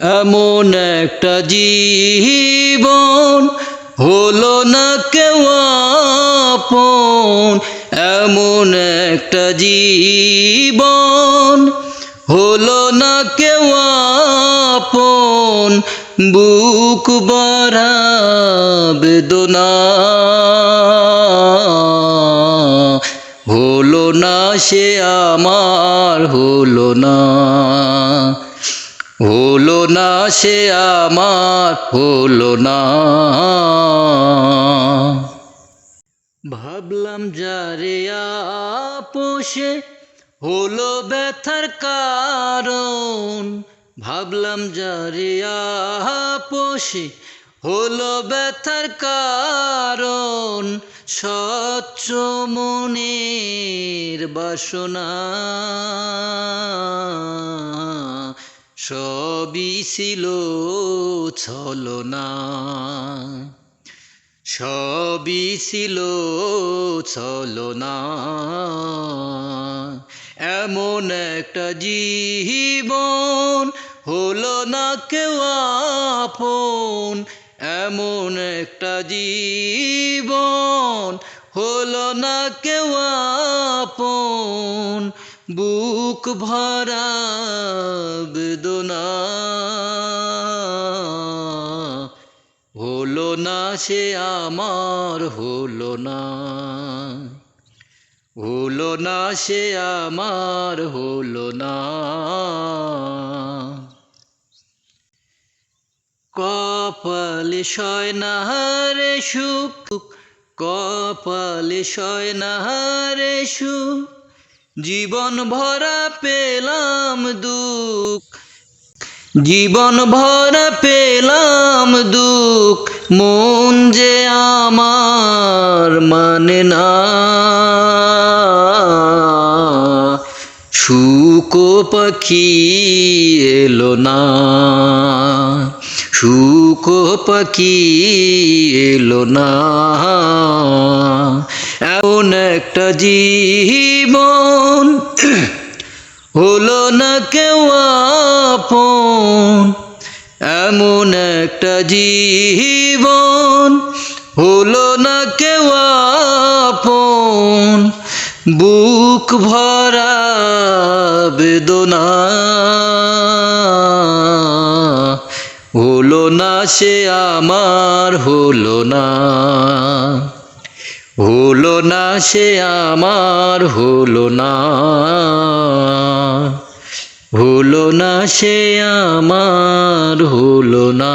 এমন একটা জীবন হলো না কেউ আপন। এমন একটা জীবন হলো না কেউ আপন। বুক বেদনা হলো না সে আমার, হলো না। হলো না সে আমার হলো না। ভাবলাম যারে আপোষে হলো ব্যথার কারণ। ভাবলাম যারে আপোষে হলো ব্যথার কারণ। স্বচ্ছ মনের বাসনা। সবই ছিল ছলনা। সবই ছিল ছলনা। এমন একটা জীবন হলো না কেউ আপন। এমন একটা জীবন হলো না কেউ আপন। বুক ভরা বেদনা। হলো না সে আমার, হলো না। হলো না সে আমার, হলো না। কপালে শয় না সুখ, কপালে শয় না সুখ। জীবন ভরা পেলাম দুঃখ। জীবন ভরা পেলাম দুঃখ। মন যে আমার মানে না। সুখ পাখি এলো না। সুখ পাখি এলো না। এমন একটা জীবন হলো না কেউ আপন। এমন একটা জীবন হলো না কেউ আপন। বুক ভরা বেদনা হলো না সে আমার, হলো না হলো না সে আমার হলো না। হলো না সে আমার হলো না।